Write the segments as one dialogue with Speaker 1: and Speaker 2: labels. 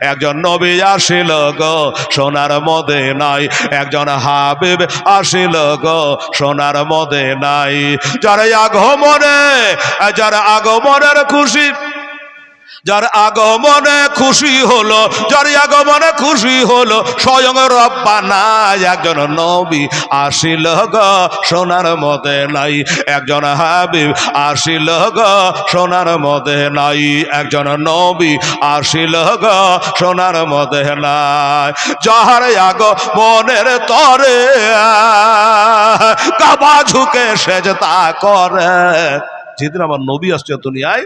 Speaker 1: একজন নবী আসিল গো, সোনার মদে নাই। একজন হাবিব আসিল গো, সোনার মদে নাই। যারা আগমনে, যারা আগমনের খুশি যার আগমনে খুশি হলো, যার আগমনে খুশি হলো, স্বয়ং রব্বানা একজন নবী আসিল গ সোনার মদে নাই। একজন হাবিব আসিল গ সোনার মদে নাই। একজন নবী আসিল গ সোনার মদে নাই। যাহার আগ মনের তরে কাবা ঝুঁকে সেজতা করে। যেদিন আমার নবী আসছে দুনিয়ায়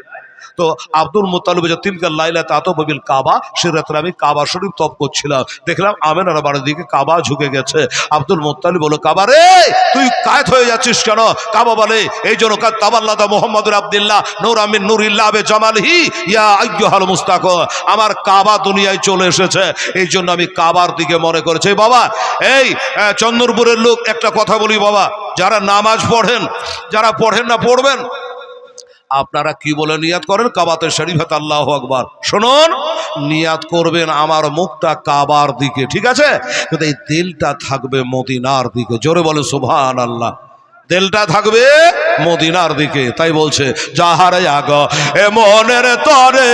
Speaker 1: তো আব্দুল মোতালিব যে তিলকার লাইলা তাতো ববিল কাবা সে রাত্রে আমি কাবা শরীফ তপ করছিলাম। দেখলাম আমেনার বাড়ির দিকে কাবা ঝুঁকে গেছে। আব্দুল মোত্তালিব বলো কাবা রে তুই কায়ত হয়ে যাচ্ছিস কেন? কাবা বলে এই জন্য তাবাল্লাদা মোহাম্মদুর আব্দুল্লাহ নূর আমিন নুরিল্লাহ আবে জামালহি ইয়া আইয়ুহাল মুস্তাক আমার কাবা দুনিয়ায় চলে এসেছে। এই জন্য আমি কাবার দিকে মনে করেছি বাবা এই আহ, চন্দনপুরের লোক একটা কথা বলি বাবা যারা নামাজ পড়েন যারা পড়েন না পড়বেন আপনারা কি বলে নিয়াত করেন? কাবাতে শরীফাত আল্লাহ আকবার। শুনুন, নিয়াত করবেন আমার মুখটা কাবার দিকে, ঠিক আছে? কিন্তু এই দিলটা থাকবে মদিনার দিকে। জোরে বলে সুভান আল্লাহ দিলটা থাকবে মদিনার দিকে, তাই বলছে যাহারে আগ, এ মনের তরে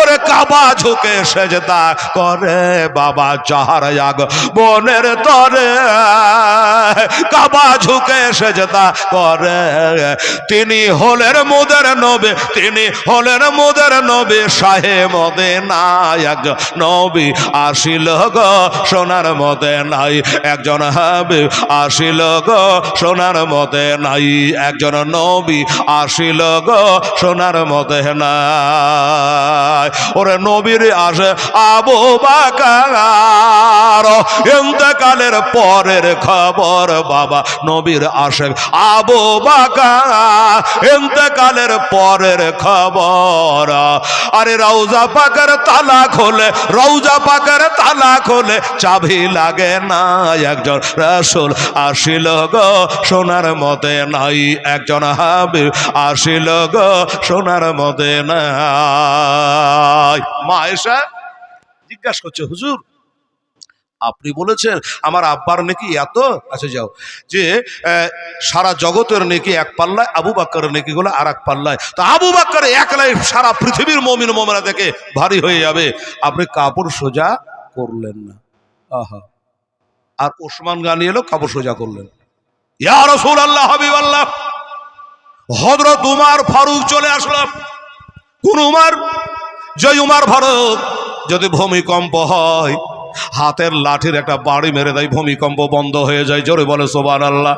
Speaker 1: ওরে কাবা ঝুঁকে সেজদা করে বাবা যাহারে আগ মনের তরে কাবা ঝুঁকে সেজদা করে। তিনি হলেন মুদের নবে, তিনি হলেন মুদের নবে সাহে মদে একজন নবী আসিল গো সোনার মদে নাই একজন হাবিব আসিল গো সোনার মদে নাই একজন নবী আসিল গো সোনার মদে নাই ওরে নবীর আসে আবু বাকার। ইন্তকালের পরের খবর, বাবা, নবীর আসে আবু বাকার, ইন্তকালের পরের খবর। আরে রৌজা পাকের তালা খোলে রৌজা পাকের তালা খোলে, চাবি লাগে না একজন রসুল আসিল গো সোনার মতে নাই একজন হাবিব আসিল গো সোনার মতে নাই। মা এসে জিজ্ঞাসা করছে, হুজুর আপনি বলেছেন, আমার আব্বার নাকি এত? আচ্ছা যাও। যে সারা জগতের নেকি এক পাল্লায়, আবু বাক্কারের নেকি গুলো আর এক পাল্লায়। তো আবু বাক্কার এক একলাই সারা পৃথিবীর মমিন মমিনা থেকে ভারী হয়ে যাবে। আপনি কাপড় সোজা করলেন না। আহা। আর ওসমান গানি এলো কাপড় সোজা করলেন। ইয়া রসুল আল্লাহ হাবিব আল্লাহ হজরত উমার ফারুক চলে আসলাম। কোন উমার? জয় উমার ফারুক যদি ভূমিকম্প হয় হাতের লাঠির একটা বাড়ি মেরে দেয় ভূমিকম্প বন্ধ হয়ে যায়। জোরে বলে সোবান আল্লাহ